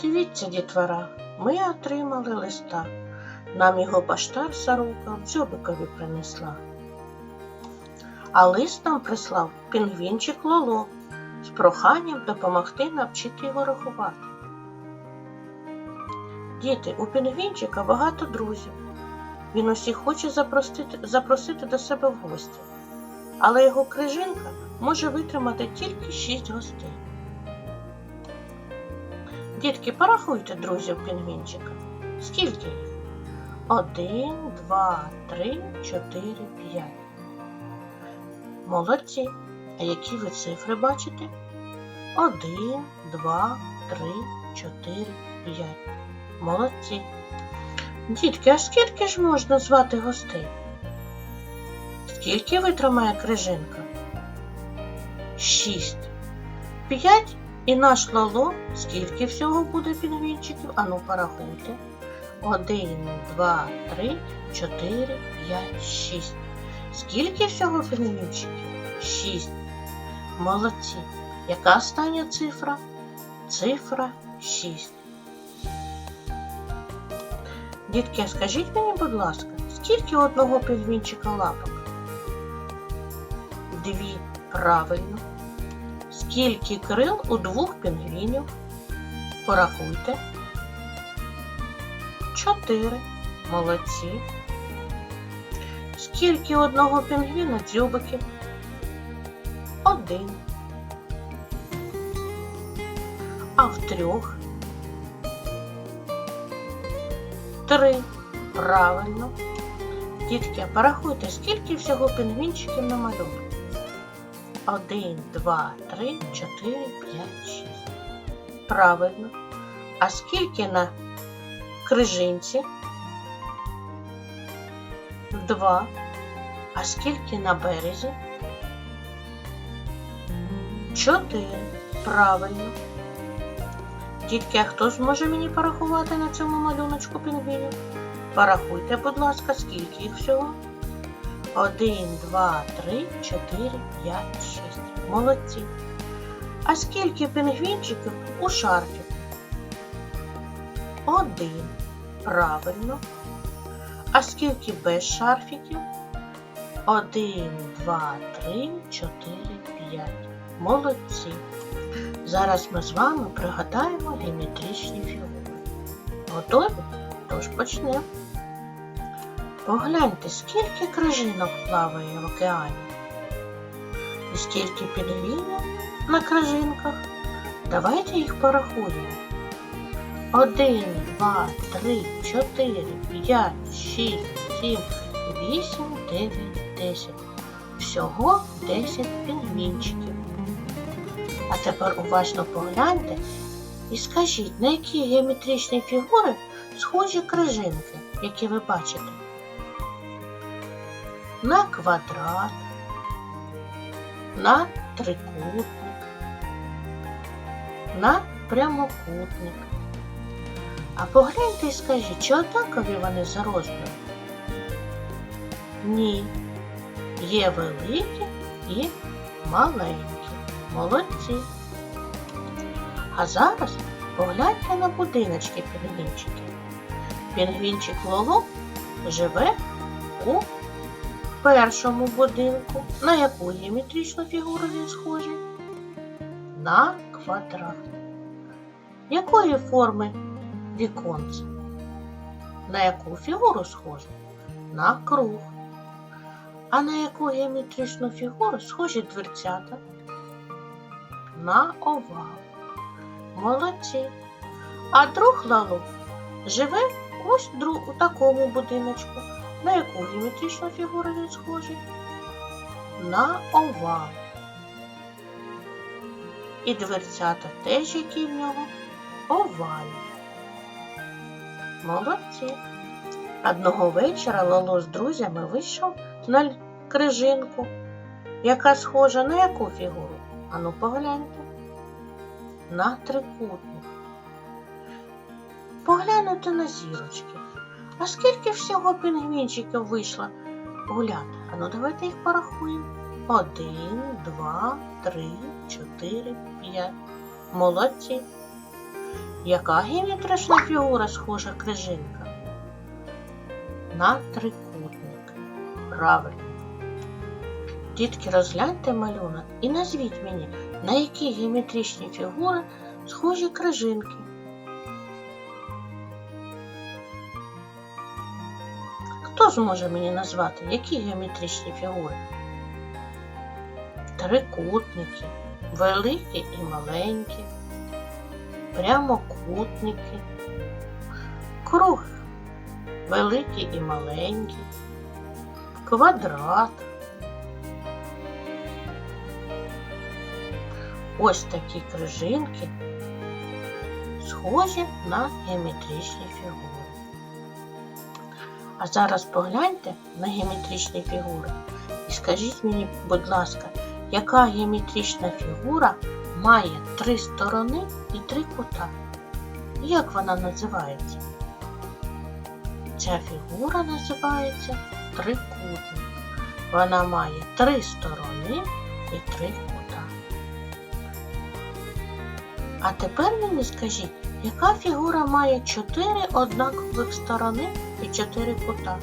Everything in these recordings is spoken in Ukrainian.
Подивіться, дітвора, ми отримали листа. Нам його поштар сорока в дзьобикові принесла. А лист нам прислав пінгвінчик Лоло з проханням допомогти навчити його рахувати. Діти, у пінгвінчика багато друзів. Він усіх хоче запросити, запросити до себе в гості, але його крижинка може витримати тільки шість гостей. Дітки, порахуйте друзів пінгвінчика. Скільки їх? Один, два, три, чотири, п'ять. Молодці. А які ви цифри бачите? Один, два, три, чотири, п'ять. Молодці. Дітки, а скільки ж можна звати гостей? Скільки витримає крижинка? Шість. П'ять і наш лоло. Скільки всього буде пінгвінчиків? Ану, порахуйте. Один, два, три, чотири, п'ять, шість. Скільки всього пінгвінчиків? Шість. Молодці. Яка остання цифра? Цифра шість. Дітки, скажіть мені, будь ласка, скільки одного пінгвінчика лапок? Дві. Правильно. Скільки крил у двох пінгвінів? Порахуйте. Чотири. Молодці. Скільки у одного пінгвіна дзьобиків? Один. А в трьох? Три. Правильно. Дітки, порахуйте, скільки всього пінгвінчиків на малюнку? Один, два, три, чотири, п'ять, шість. Правильно. А скільки на крижинці? Два. А скільки на березі? Чотири. Правильно. Дітки, а хто зможе мені порахувати на цьому малюночку пінгвінів? Порахуйте, будь ласка, скільки їх всього? Один, два, три, чотири, п'ять, шість. Молодці. А скільки пінгвінчиків у шарфі? Один. Правильно. А скільки без шарфіків? Один, два, три, чотири, п'ять. Молодці. Зараз ми з вами пригадаємо геометричні фігури. Готові? Тож почнемо. Погляньте, скільки крижинок плаває в океані. І скільки пінгвінів на крижинках. Давайте їх порахуємо. Один, два, три, чотири, п'ять, шість, сім, вісім, дев'ять, десять. Всього десять пінгвінчиків. А тепер уважно погляньте і скажіть, на які геометричні фігури схожі крижинки, які ви бачите? На квадрат, на трикутник, на прямокутник. А погляньте і скажіть, чи однакові вони за розміром? Ні. Є великі і маленькі. Молодці. А зараз погляньте на будиночки пінгвінчиків. Пінгвінчик Лоло живе у першому будинку. На яку геометричну фігуру він схожий? На квадрат. Якої форми віконце? На яку фігуру схоже? На круг. А на яку геометричну фігуру схожі дверцята? На овал. Молодці. А друг Лалу живе ось у такому будиночку. На яку геометричну фігуру він схожий? На овал. І дверцята теж які в нього овальні. Молодці. Одного вечора Лоло з друзями вийшов на крижинку, яка схожа на яку фігуру? Ану погляньте. На трикутник. Поглянути на зірочки. А скільки всього пінгвінчиків вийшло гуляти? Ану, давайте їх порахуємо. Один, два, три, чотири, п'ять. Молодці. Яка геометрична фігура схожа крижинка? На трикутник. Правильно. Дітки, розгляньте малюнок і назвіть мені, на які геометричні фігури схожі крижинки. Зможе мені назвати, які геометричні фігури? Трикутники, великі і маленькі, прямокутники, круг, великий і маленький, квадрат. Ось такі крижинки схожі на геометричні фігури. А зараз погляньте на геометричні фігури і скажіть мені, будь ласка, яка геометрична фігура має три сторони і три кута? Як вона називається? Ця фігура називається трикутник. Вона має три сторони і три кута. А тепер мені скажіть, яка фігура має чотири однакових сторони і чотири кута?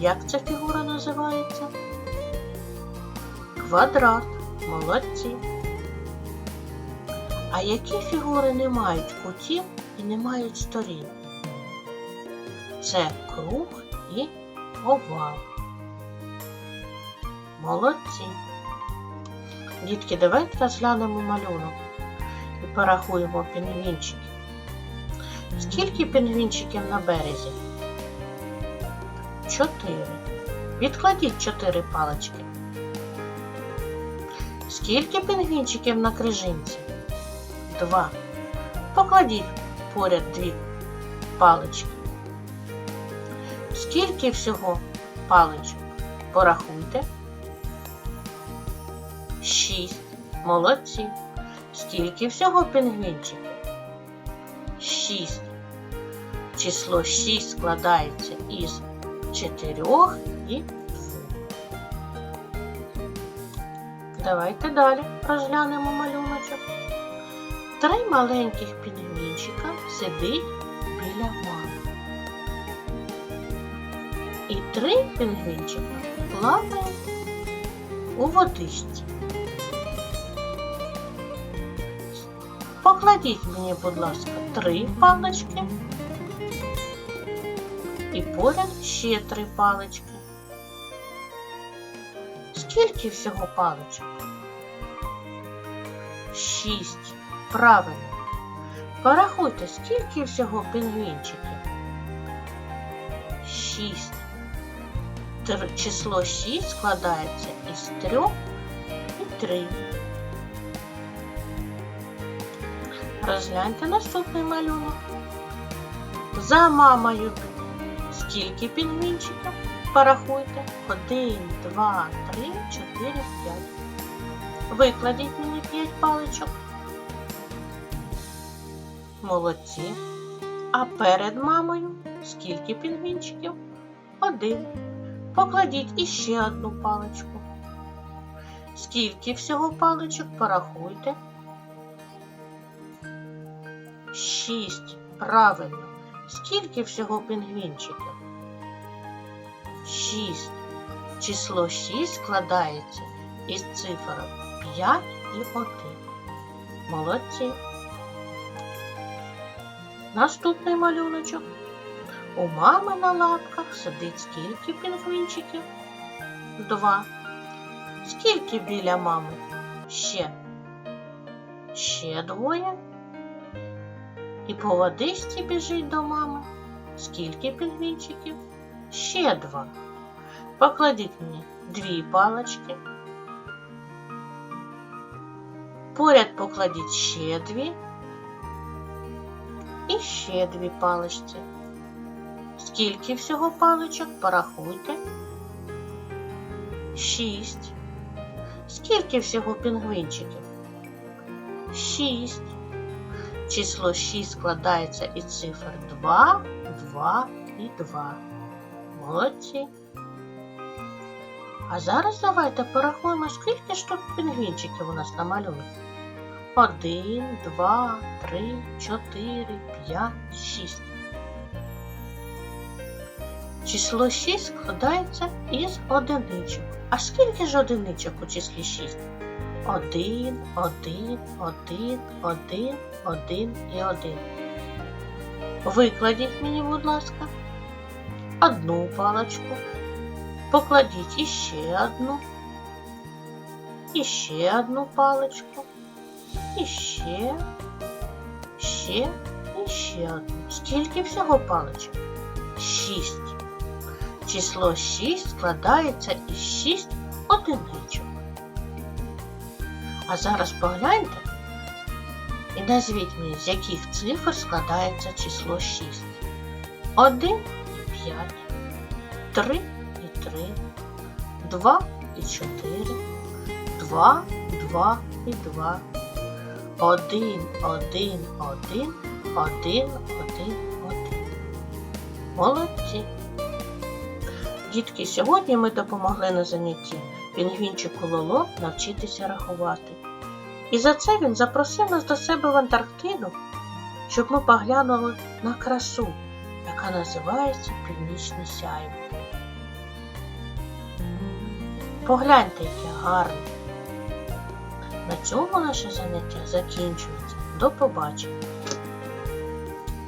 Як ця фігура називається? Квадрат. Молодці. А які фігури не мають кутів і не мають сторін? Це круг і овал. Молодці. Дітки, давайте розглянемо малюнок і порахуємо пінгвінчиків. Скільки пінгвінчиків на березі? Чотири. Відкладіть чотири палички. Скільки пінгвінчиків на крижинці? Два. Покладіть поряд дві палички. Скільки всього паличок? Порахуйте. Шість. Молодці. Скільки всього пінгвінчиків? Шість. Число 6 складається із 4 і 2. Давайте далі розглянемо малюночок. Три маленьких пінгвінчика сидить біля мами. І три пінгвінчика плавають у водичці. Покладіть мені, будь ласка, три палички і поряд ще три палички. Скільки всього паличок? Шість. Правильно. Порахуйте, скільки всього пінгвінчиків? Шість. Число 6 складається із трьох і три. Розгляньте наступний малюнок. За мамою скільки пінгвінчиків? Порахуйте. Один, два, три, чотири, п'ять. Викладіть мені п'ять паличок. Молодці. А перед мамою скільки пінгвінчиків? Один. Покладіть іще одну паличку. Скільки всього паличок? Порахуйте. Шість. Правильно. Скільки всього пінгвінчиків? Шість. Число 6 складається із цифр 5 і 1. Молодці. Наступний малюночок. У мами на лапках сидить скільки пінгвінчиків? Два. Скільки біля мами? Ще. Ще двоє. І по водичці біжить до мами. Скільки пінгвінчиків? Ще два. Покладіть мені дві палочки. Поряд покладіть ще дві. І ще дві паличці. Скільки всього паличок? Порахуйте. Шість. Скільки всього пінгвінчиків? Шість. Число 6 складається із цифр 2, 2 і 2. Молодці. А зараз давайте порахуємо, скільки ж тут пінгвінчиків у нас на малюнку. Один, два, три, чотири, п'ять, шість. Число 6 складається із одиничок. А скільки ж одиничок у числі 6? Один, один, один, один, один і один. Викладіть мені, будь ласка, одну паличку. Покладіть іще одну. Іще одну паличку. Іще, ще і ще одну. Скільки всього паличок? Шість. Число 6 складається із 6 одиничок. А зараз погляньте і назвіть мені, з яких цифр складається число 6. 1 і 5, 3 і 3, 2 і 4, 2, 2 і 2, 1, 1, 1, 1, 1, 1. Молодці! Дітки, сьогодні ми допомогли на занятті пінгвінчику Лоло навчитися рахувати. І за це він запросив нас до себе в Антарктиду, щоб ми поглянули на красу, яка називається Північне сяйво. Погляньте, яке гарне. На цьому наше заняття закінчується. До побачення!